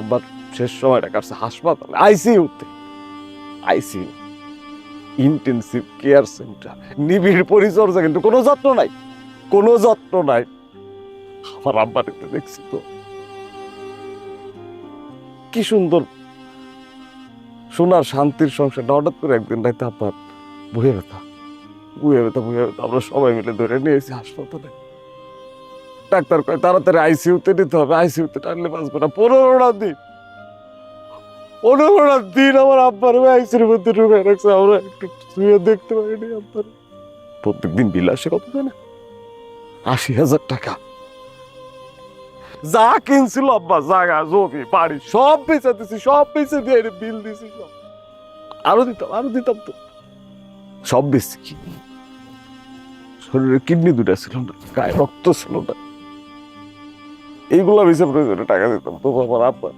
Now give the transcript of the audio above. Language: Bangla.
আব্বার শেষ সময়টা কাটছে হাসপাতালে, আইসিইউতে। আইসিইউ ইন্টেন্সিভ কেয়ার সেন্টার নিবিড় পরিচর্যা, কিন্তু কোনো যত্ন নাই। কোনো যত্ন নাই। আমার আব্বার একটু দেখছি তো। কি সুন্দর সোনার শান্তির সংসারটা। হঠাৎ করে একদিন রাইতে আব্বার বুয়ে ব্যথা বুয়ে ব্যথা বুয়ে ব্যথা। আমরা সবাই মিলে ধরে নিয়েছি হাসপাতালে। ডাক্তার কয়, তাড়াতাড়ি আইসিইউতে নিতে হবে, আইসিইউতে টানলে বাঁচবে না। পনেরোটা দিন পনেরোটা দিন আমার আব্বার আইসির মধ্যে ঢুকে রাখছে, আমরা একটু শুয়ে দেখতে পারিনি আব্বার। প্রত্যেকদিন বিল আসে কত জানে? আশি হাজার টাকা। যা কিনছিল আব্বা, জায়গা, জমি, বাড়ি, সব বেচে দিছি, সব বেচে দিয়ে বিল দিছি সব। আরও দিতাম আরও দিতাম তো। সব বেশি শরীরে কিডনি দুটা ছিল না, গায়ে রক্ত ছিল না। এইগুলা বেশি প্রয়োজনে টাকা দিতাম। তো আমার আব্বা